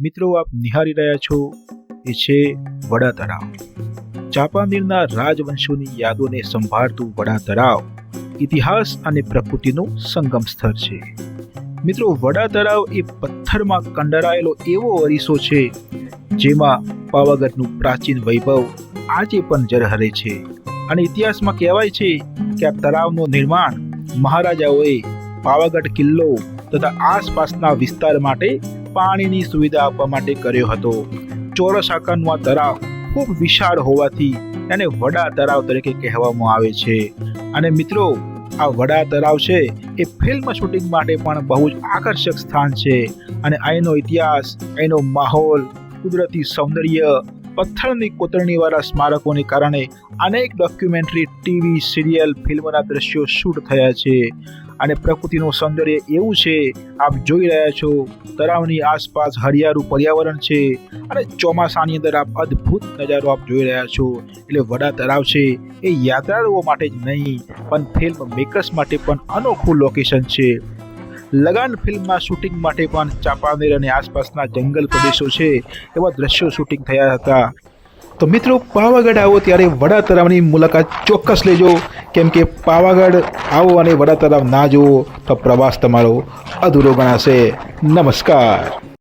મિત્રો, આપ નિહાળી રહ્યા છો. એ છે વડા તળાવ ચાંપાનેરના રાજવંશોની યાદોને સંભાળતું વડા તળાવ ઇતિહાસ અને પ્રકૃતિનું સંગમ સ્થળ છે. મિત્રો વડા તળાવ એ પથ્થરમાં કંડારાયેલો એવો અરીસો છે, જેમાં પાવાગઢનું પ્રાચીન વૈભવ આજે પણ જરહરે છે. અને ઇતિહાસમાં કહેવાય છે કે આ તળાવનું નિર્માણ મહારાજાઓએ પાવાગઢ કિલ્લો તથા આસપાસના વિસ્તાર માટે પાણીની સુવિધા આપવા માટે કર્યો હતો. ચોરસ આકારનું આ તળાવ ખૂબ વિશાળ હોવાથી એને વડા તળાવ તરીકે કહેવામાં આવે છે. અને મિત્રો, આ વડા તળાવ છે એ ફિલ્મ શૂટિંગ માટે પણ બહુ જ આકર્ષક સ્થાન છે. અને અહીંનો ઇતિહાસ અહીંનો માહોલ, કુદરતી સૌંદર્ય પથ્થરની કોતરણીવાળા સ્મારકોને કારણે અનેક ડોક્યુમેન્ટરી ટીવી સિરિયલ ફિલ્મના દ્રશ્યો શૂટ થયા છે. અને પ્રકૃતિનું સૌંદર્ય એવું છે, આપ જોઈ રહ્યા છો તળાવની આસપાસ હરિયાળું પર્યાવરણ છે અને ચોમાસાની અંદર આપ અદ્ભુત નજારો આપ જોઈ રહ્યા છો. એટલે વડા તળાવ છે, એ યાત્રાળુઓ માટે જ નહીં, પણ ફિલ્મ મેકર્સ માટે પણ અનોખું લોકેશન છે. લગાન ફિલ્મના શૂટિંગ માટે પણ ચાંપાનેર અને આસપાસના જંગલ પ્રદેશો છે એવા દ્રશ્યો શૂટિંગ થયા હતા. તો મિત્રો, પાવાગઢ આવો ત્યારે વડા તળાવની મુલાકાત ચોક્કસ લેજો. કેમ કે પાવાગઢ આવો અને વડા તળાવ ના જુઓ તો પ્રવાસ તમારો અધૂરો ગણાશે. નમસ્કાર.